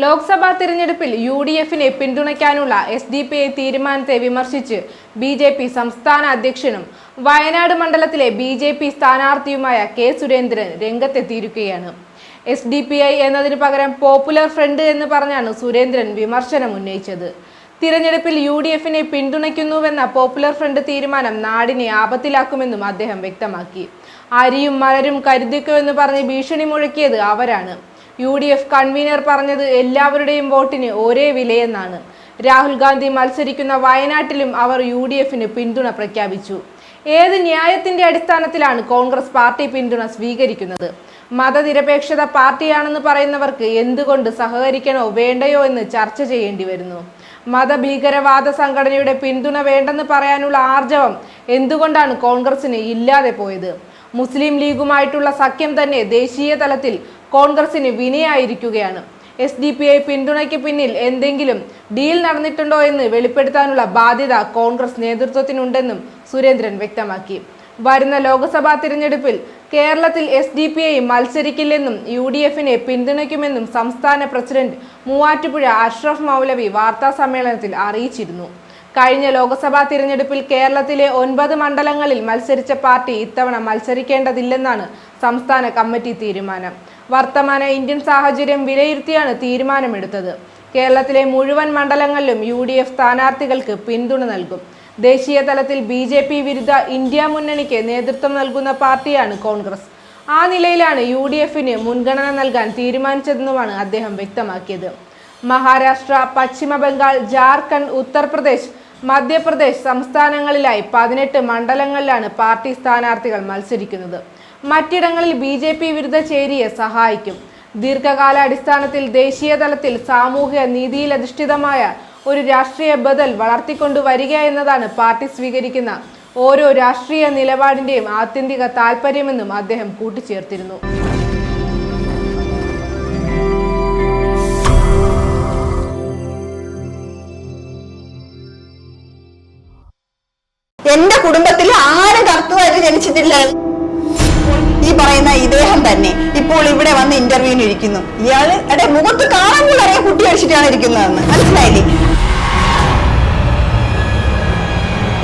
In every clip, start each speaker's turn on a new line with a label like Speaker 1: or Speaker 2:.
Speaker 1: ലോക്സഭാ തിരഞ്ഞെടുപ്പിൽ U D എഫിനെ പിന്തുണയ്ക്കാനുള്ള എസ് ഡി പി ഐ തീരുമാനത്തെ വിമർശിച്ച് ബി ജെ പി സംസ്ഥാന അധ്യക്ഷനും വയനാട് മണ്ഡലത്തിലെ ബി ജെ പി സ്ഥാനാർത്ഥിയുമായ കെ സുരേന്ദ്രൻ രംഗത്തെത്തിയിരിക്കുകയാണ്. എസ് ഡി പി ഐ എന്നതിന് പകരം പോപ്പുലർ ഫ്രണ്ട് എന്ന് പറഞ്ഞാണ് സുരേന്ദ്രൻ വിമർശനം ഉന്നയിച്ചത്. തിരഞ്ഞെടുപ്പിൽ യു ഡി എഫിനെ പിന്തുണയ്ക്കുന്നുവെന്ന പോപ്പുലർ ഫ്രണ്ട് തീരുമാനം നാടിനെ ആപത്തിലാക്കുമെന്നും അദ്ദേഹം വ്യക്തമാക്കി. അരിയും മലരും കരുതിക്കോ എന്ന് പറഞ്ഞ് ഭീഷണി മുഴക്കിയത് അവരാണ്. യു ഡി എഫ് കൺവീനർ പറഞ്ഞത് എല്ലാവരുടെയും വോട്ടിന് ഒരേ വിലയെന്നാണ്. രാഹുൽ ഗാന്ധി മത്സരിക്കുന്ന വയനാട്ടിലും അവർ യു ഡി എഫിന് പിന്തുണ പ്രഖ്യാപിച്ചു. ഏത് ന്യായത്തിന്റെ അടിസ്ഥാനത്തിലാണ് കോൺഗ്രസ് പാർട്ടി പിന്തുണ സ്വീകരിക്കുന്നത്? മതനിരപേക്ഷത പാർട്ടിയാണെന്ന് പറയുന്നവർക്ക് എന്തുകൊണ്ട് സഹകരിക്കണോ വേണ്ടയോ എന്ന് ചർച്ച ചെയ്യേണ്ടി വരുന്നു. മതഭീകരവാദ സംഘടനയുടെ പിന്തുണ വേണ്ടെന്ന് പറയാനുള്ള ആർജവം എന്തുകൊണ്ടാണ് കോൺഗ്രസിന് ഇല്ലാതെ പോയത്? മുസ്ലിം ലീഗുമായിട്ടുള്ള സഖ്യം തന്നെ ദേശീയ തലത്തിൽ കോൺഗ്രസിന് വിനയായിരിക്കുകയാണ്. എസ് ഡി പി ഐ പിന്തുണയ്ക്ക് പിന്നിൽ എന്തെങ്കിലും ഡീൽ നടന്നിട്ടുണ്ടോ എന്ന് വെളിപ്പെടുത്താനുള്ള ബാധ്യത കോൺഗ്രസ് നേതൃത്വത്തിനുണ്ടെന്നും സുരേന്ദ്രൻ വ്യക്തമാക്കി. വരുന്ന ലോക്സഭാ തിരഞ്ഞെടുപ്പിൽ കേരളത്തിൽ എസ് ഡി പി ഐ മത്സരിക്കില്ലെന്നും യു ഡി എഫിനെ പിന്തുണയ്ക്കുമെന്നും സംസ്ഥാന പ്രസിഡന്റ് മൂവാറ്റുപുഴ അഷ്റഫ് മൗലവി വാർത്താ സമ്മേളനത്തിൽ അറിയിച്ചിരുന്നു. കഴിഞ്ഞ ലോക്സഭാ തിരഞ്ഞെടുപ്പിൽ കേരളത്തിലെ ഒൻപത് മണ്ഡലങ്ങളിൽ മത്സരിച്ച പാർട്ടി ഇത്തവണ മത്സരിക്കേണ്ടതില്ലെന്നാണ് സംസ്ഥാന കമ്മിറ്റി തീരുമാനം. വർത്തമാന ഇന്ത്യൻ സാഹചര്യം വിലയിരുത്തിയാണ് തീരുമാനമെടുത്തത്. കേരളത്തിലെ മുഴുവൻ മണ്ഡലങ്ങളിലും യു ഡി എഫ് സ്ഥാനാർത്ഥികൾക്ക് പിന്തുണ നൽകും. ദേശീയ തലത്തിൽ ബി ജെ പി വിരുദ്ധ ഇന്ത്യ മുന്നണിക്ക് നേതൃത്വം നൽകുന്ന പാർട്ടിയാണ് കോൺഗ്രസ്. ആ നിലയിലാണ് യു ഡി എഫിന് മുൻഗണന നൽകാൻ തീരുമാനിച്ചതെന്നുമാണ് അദ്ദേഹം വ്യക്തമാക്കിയത്. മഹാരാഷ്ട്ര പശ്ചിമ ബംഗാൾ ജാർഖണ്ഡ് ഉത്തർപ്രദേശ് മധ്യപ്രദേശ് സംസ്ഥാനങ്ങളിലായി പതിനെട്ട് മണ്ഡലങ്ങളിലാണ് പാർട്ടി സ്ഥാനാർത്ഥികൾ മത്സരിക്കുന്നത്. മറ്റിടങ്ങളിൽ ബി ജെ പി വിരുദ്ധ ചേരിയെ സഹായിക്കും. ദീർഘകാല അടിസ്ഥാനത്തിൽ ദേശീയ തലത്തിൽ നീതിയിലധിഷ്ഠിതമായ ഒരു രാഷ്ട്രീയ ബദൽ വളർത്തിക്കൊണ്ടുവരിക എന്നതാണ് പാർട്ടി സ്വീകരിക്കുന്ന ഓരോ രാഷ്ട്രീയ നിലപാടിന്റെയും ആത്യന്തിക താല്പര്യമെന്നും അദ്ദേഹം കൂട്ടിച്ചേർത്തിരുന്നു.
Speaker 2: എന്റെ കുടുംബത്തിൽ ആരും കർത്തുവായിട്ട് ജനിച്ചിട്ടില്ല. പറയുന്ന ഇദ്ദേഹം തന്നെ ഇപ്പോൾ ഇവിടെ വന്ന് ഇന്റർവ്യൂവിന് ഇരിക്കുന്നു. ഇയാൾ എടെ മുഖത്ത് കാണുമ്പോൾ അറിയാം കുട്ടി അടിച്ചിട്ടാണ് ഇരിക്കുന്നതെന്ന്. മനസ്സിലായില്ലേ?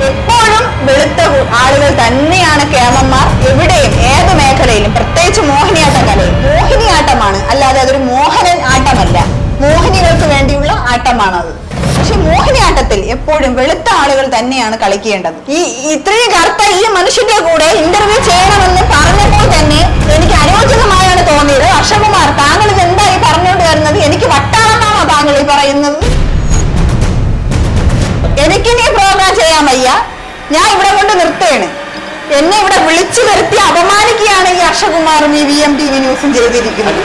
Speaker 2: എപ്പോഴും വെളുത്ത ആളുകൾ തന്നെയാണ് കേമന്മാർ. എവിടെയും ഏത് മേഖലയിലും. പ്രത്യേകിച്ച് മോഹിനിയാട്ട കലയിൽ. മോഹിനിയാട്ടമാണ്. അല്ലാതെ അതൊരു മോഹനൻ ആട്ടമല്ല. മോഹിനികൾക്ക് വേണ്ടിയുള്ള ആട്ടമാണത്. പക്ഷെ മോഹിനിയാട്ടത്തിൽ എപ്പോഴും വെളുത്ത ആളുകൾ തന്നെയാണ് കളിക്കേണ്ടത്. ഈ ഇത്രയും കറുത്ത ഈ മനുഷ്യന്റെ ഞാൻ ഇവിടെ കൊണ്ട് നിർത്തുകയാണ്. എന്നെ ഇവിടെ വിളിച്ചു വരുത്തി അപമാനിക്കുകയാണ് ഈ അക്ഷകുമാറും ഈ വി എം ടി വി ന്യൂസും ചെയ്തിരിക്കുന്നത്.